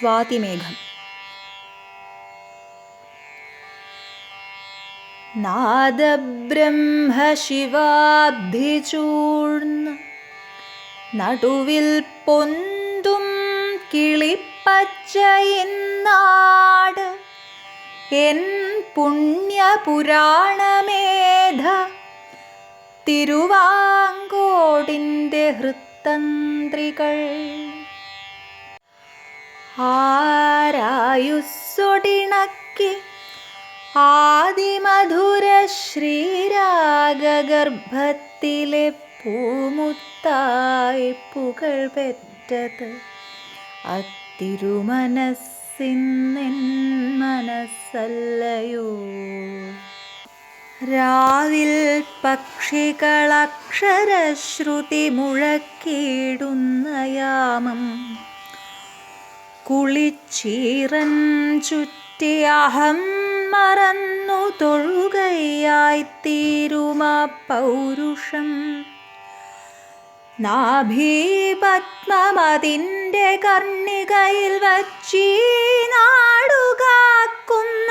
സ്വാതിമേഘം. നാദബ്രഹ്മശിവാബ്ധിചൂർന്ന നടുവിൽ പൊന്തും കിളിപ്പച്ചയിന്നാട് എൻ പുണ്യപുരാണമേധ തിരുവാങ്കോടിന്റെ ഹൃത്തന്ത്രികൾ. ആരായുസ്സൊടിണക്കി ആദിമധുര ശ്രീരാഗഗർഭത്തിലെ പൂമുത്തായി പുകൾ പെറ്റത് അത്തിരുമനസ്സിന്നെൻ മനസ്സല്ലയോ രാവിൽ പക്ഷികളക്ഷരശ്രുതി മുഴക്കിയിടുന്ന കുളിച്ചീറൻ ചുറ്റി അഹം മറന്നു തൊഴുകയായിത്തീരുമാ പൗരുഷം. നാഭീപത്മതിന്റെ കർണികയിൽ വച്ചീ നാടുകാക്കുന്ന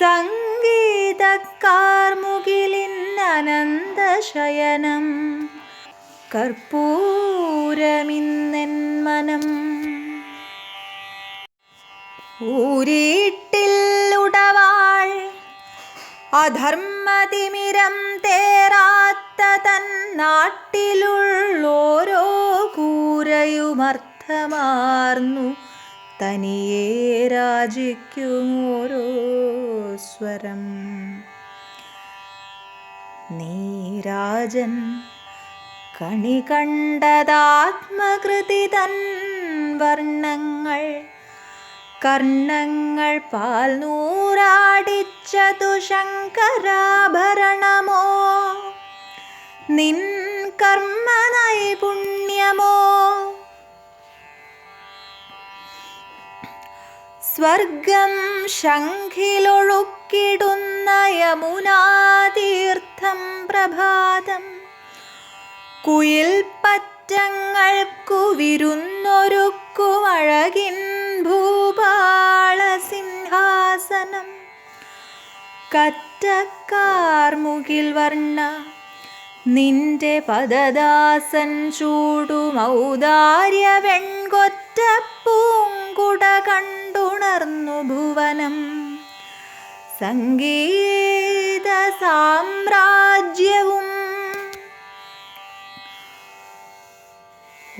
സംഗീതക്കാർമുകിലിന്നനന്തശയനം കർപ്പൂരമിന്നെൻ മനം ഊരിട്ടില്ലുടവാൾ അധർമ്മതിമിരം തേറാത്ത തൻ നാട്ടിലുള്ളോരോ കൂരയുമർത്ഥമാർന്നു. തനിയെ രാജിക്കും ഓരോ സ്വരം നീരാജൻ കണി കണ്ടതാത്മകൃതി തൻ വർണങ്ങൾ. കർണങ്ങൾ പാൽ നൂറാടിച്ചതു ശങ്കരാഭരണമോ നിൻ കർമ്മ നൈപുണ്യമോ സ്വർഗം ശംഖിലൊഴുക്കിടുന്ന യമുനാതീർത്ഥം പ്രഭാതം. കുയിൽ പറ്റങ്ങൾക്കു വിരുന്നൊരുക്കും കറ്റക്കാർമുകിൽ വർണ. നിന്റെ പദദാസൻ ചൂടുമൗദാര്യ വെൺകൊറ്റ പൂങ്കുട കണ്ടുണർന്നു ഭുവനം. സംഗീത സാമ്രാജ്യവും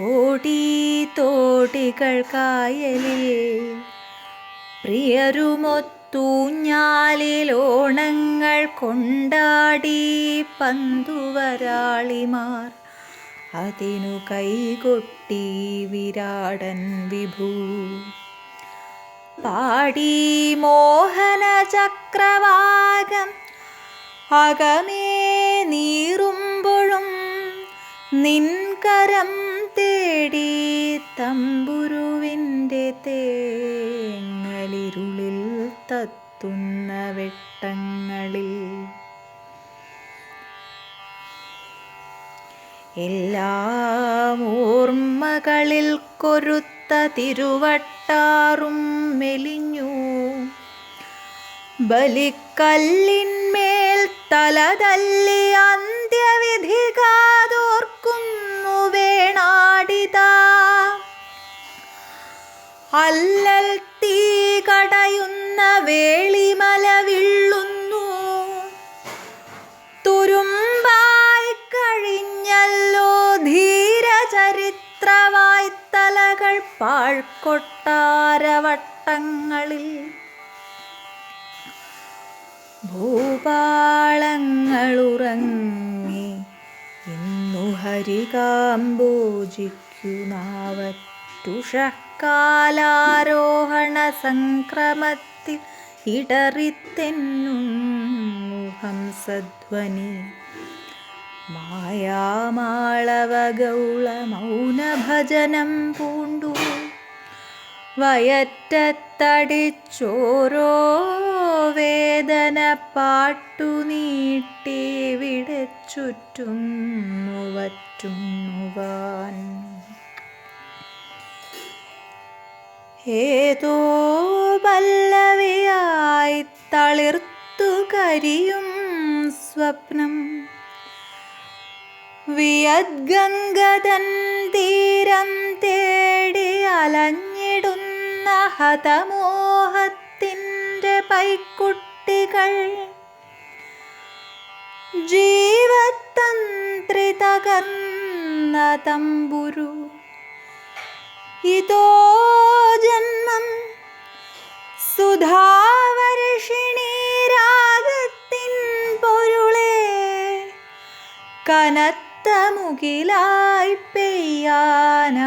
ഓടി കായലിൽ കായലിൽ പ്രിയരുമൊത്തൂഞ്ഞാലിലോണങ്ങൾ കൊണ്ടാടി പന്തുവരാളിമാർ. അതിനു കൈകൊട്ടി വിരാടൻ വിഭൂ. പാടി മോഹന ചക്രവാകം അകമേ നീറുമ്പോഴും നിൻകരം തേടി തമ്പുരുവിന്റെ തേങ്ങലിരുളിൽ തത്തുന്ന വെട്ടങ്ങളിൽ എല്ലാ ഓർമ്മകളിൽ കൊരുത്ത തിരുവട്ടാറും മെലിഞ്ഞു. ബലിക്കല്ലിന്മേൽ തലതല്ലി അന്ത്യവിധി ധീരചരിത്രവായ്ത്തലകൾ പാഴ്ക്കൊട്ടാരവട്ടങ്ങളിൽ ഭൂപാളങ്ങളുറങ്ങി ഇന്നു ഹരികാംബോജിക്കുനാവറ്റുഷക്കാലാരോഹണ സംക്രമത്തിൽ ഇടറിത്തെന്നും ഹംസധ്വനി. മായാമാളവഗൗള മൗനഭജനം പൂണ്ടു. വയറ്റത്തടിച്ചോരോ വേദന പാട്ടു നീട്ടി വിടച്ചുറ്റും മുവറ്റുന്നുവാൻ വറ്റുന്നുവാൻ ഏതോ പല്ലവിയായി തളിർത്തു കരിയും സ്വപ്നം. വിയദ്ഗംഗതൻ തേടി അലഞ്ഞിടുന്ന ഹതമോഹത്തിന്റെ പൈക്കുട്ടികൾ. ജീവതന്ത്രി തകർന്ന തമ്പുരു. ഇതോ ജന്മം സുധാവർഷിണി രാഗത്തിൻ പൊരുളേ. കനത്ത മുകിലായി പെയ്യാനണഞ്ഞാവു